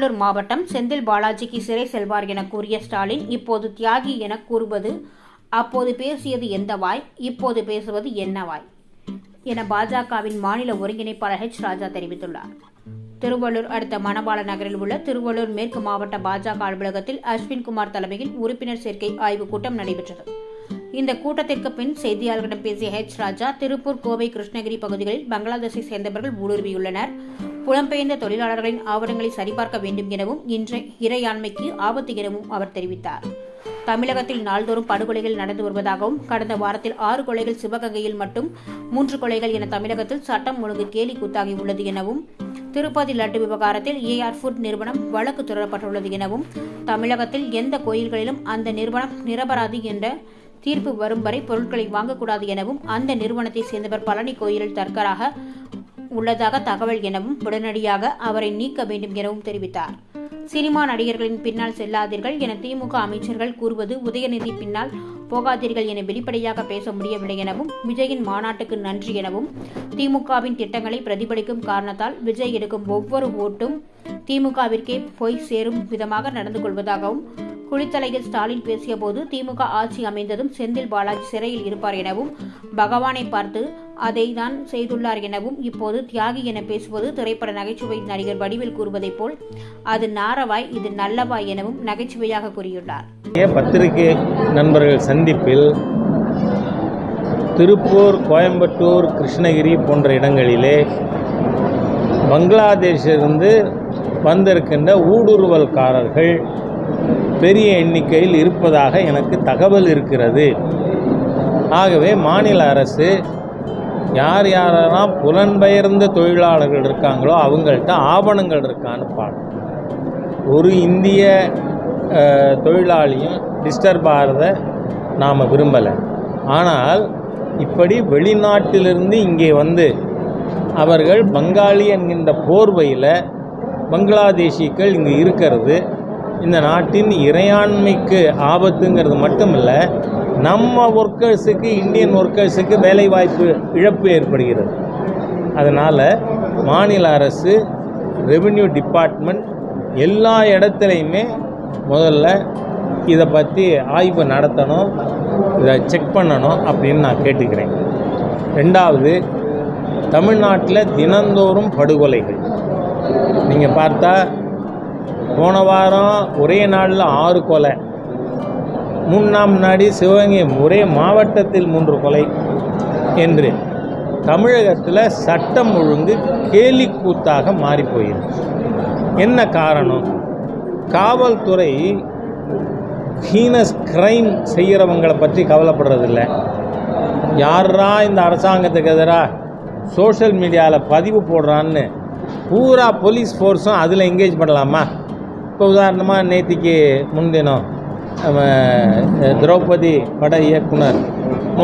திருவள்ளூர் மாவட்டம் செந்தில் பாலாஜிக்கு சிறை செல்வார் என கூறிய ஸ்டாலின் இப்போது தியாகி என கூறுவது அப்போது பேசியது எந்த வாய் இப்போது பேசுவது என்ன வாய்? என பாஜகவின் மாநில ஒருங்கிணைப்பாளர் ஹெச் ராஜா தெரிவித்துள்ளார். திருவள்ளூர் அடுத்த மணபால நகரில் உள்ள திருவள்ளூர் மேற்கு மாவட்ட பாஜக அலுவலகத்தில் அஸ்வின் குமார் தலைமையில் உறுப்பினர் சேர்க்கை ஆய்வுக் கூட்டம் நடைபெற்றது. இந்த கூட்டத்திற்கு பின் செய்தியாளர்களிடம் பேசிய ஹெச் ராஜா திருப்பூர் கோவை கிருஷ்ணகிரி பகுதிகளில் பங்களாதேஷை சேர்ந்தவர்கள் ஊடுருவியுள்ளனர். புலம்பெயர்ந்த தொழிலாளர்களின் ஆவணங்களை சரிபார்க்க வேண்டும் எனவும் இன்றைய இறையாண்மைக்கு ஆபத்து எனவும் அவர் தெரிவித்தார். தமிழகத்தில் நாள்தோறும் படுகொலைகள் நடந்து வருவதாகவும் கடந்த வாரத்தில் ஆறு கொலைகள் சிவகங்கையில் மட்டும் மூன்று கொலைகள் என தமிழகத்தில் சட்டம் ஒழுங்கு கேலி கூத்தாகி உள்ளது எனவும் திருப்பதி லட்டு விவகாரத்தில் ஏஆர் ஃபுட் நிறுவனம் வழக்கு தொடரப்பட்டுள்ளது எனவும் தமிழகத்தில் எந்த கோயில்களிலும் அந்த நிறுவனம் நிரபராதி என்ற தீர்ப்பு வரும் வரை பொருட்களை வாங்கக்கூடாது எனவும் அந்த நிறுவனத்தை சேர்ந்தவர் பழனி கோயிலில் தற்கராக உள்ளதாக தகவல் எனவும் உடனடியாக அவரை நீக்க வேண்டும் எனவும் தெரிவித்தார். சினிமா நடிகர்களின் பின்னால் செல்லாதீர்கள் என திமுக அமைச்சர்கள் கூறுவது உதயநிதி பின்னால் போகாதீர்கள் என வெளிப்படையாக பேச முடியவில்லை எனவும் விஜயின் மாநாட்டுக்கு நன்றி எனவும் திமுகவின் திட்டங்களை பிரதிபலிக்கும் காரணத்தால் விஜய் எடுக்கும் ஒவ்வொரு ஓட்டும் திமுகவிற்கே போய் சேரும் விதமாக நடந்து கொள்வதாகவும் குளித்தலையில் ஸ்டாலின் பேசியபோது திமுக ஆட்சி அமைந்ததும் செந்தில் பாலாஜி சிறையில் இருப்பார் எனவும் பகவானை பார்த்து அதை தான் செய்துள்ளார் எனவும் இப்போது தியாகி என பேசுவது திரைப்பட நகைச்சுவை நடிகர் வடிவில் கூறுவதைப் போல் அது நாரவாய் இது நல்லவாய் எனவும் நகைச்சுவையாக கூறியுள்ளார். பத்திரிகை நண்பர்கள் சந்திப்பில் திருப்பூர் கோயம்புத்தூர் கிருஷ்ணகிரி போன்ற இடங்களிலே பங்களாதேஷிலிருந்து வந்திருக்கின்ற ஊடுருவல்காரர்கள் பெரிய எண்ணிக்கையில் இருப்பதாக எனக்கு தகவல் இருக்கிறது. ஆகவே மாநில அரசு யார் யாரெல்லாம் புலன்பெயர்ந்த தொழிலாளர்கள் இருக்காங்களோ அவங்கள்ட்ட ஆவணங்கள் இருக்கான்னு பாடம் ஒரு இந்திய தொழிலாளியும் டிஸ்டர்ப் ஆகிறத நாம் விரும்பலை. ஆனால் இப்படி வெளிநாட்டிலிருந்து இங்கே வந்து அவர்கள் பங்காளி என்கின்ற போர்வையில் பங்களாதேஷிகள் இங்கே இருக்கிறது. இந்த நாட்டின் இறையாண்மைக்கு ஆபத்துங்கிறது மட்டும் இல்லை நம்ம ஒர்க்கர்ஸுக்கு இந்தியன் ஒர்க்கர்ஸுக்கு வேலைவாய்ப்பு இழப்பு ஏற்படுகிறது. அதனால் மாநில அரசு ரெவென்யூ டிபார்ட்மெண்ட் எல்லா இடத்துலையுமே முதல்ல இதை பற்றி ஆய்வு நடத்தணும் இதை செக் பண்ணணும் அப்படின்னு நான் கேட்டுக்கிறேன். ரெண்டாவது தமிழ்நாட்டில் தினந்தோறும் படுகொலைகள். நீங்கள் பார்த்தா போன வாரம் ஒரே நாளில் ஆறு கொலை. மூணு நாள் முன்னாடி சிவகங்கை ஒரே மாவட்டத்தில் மூன்று கொலை என்று தமிழகத்தில் சட்டம் ஒழுங்கு கேலிக்கூத்தாக மாறி போயிருக்கு என்ன காரணம்? காவல்துறை ஹீனஸ் கிரைம் செய்கிறவங்களை பற்றி கவலைப்படுறதில்ல. யாரா இந்த அரசாங்கத்துக்கு எதிராக சோஷியல் மீடியாவில் பதிவு போடுறான்னு பூரா போலீஸ் ஃபோர்ஸும் அதில் என்கேஜ் பண்ணலாமா? இப்போ உதாரணமாக நேற்றுக்கு முன்தினம் நம்ம திரௌபதி பட இயக்குனர்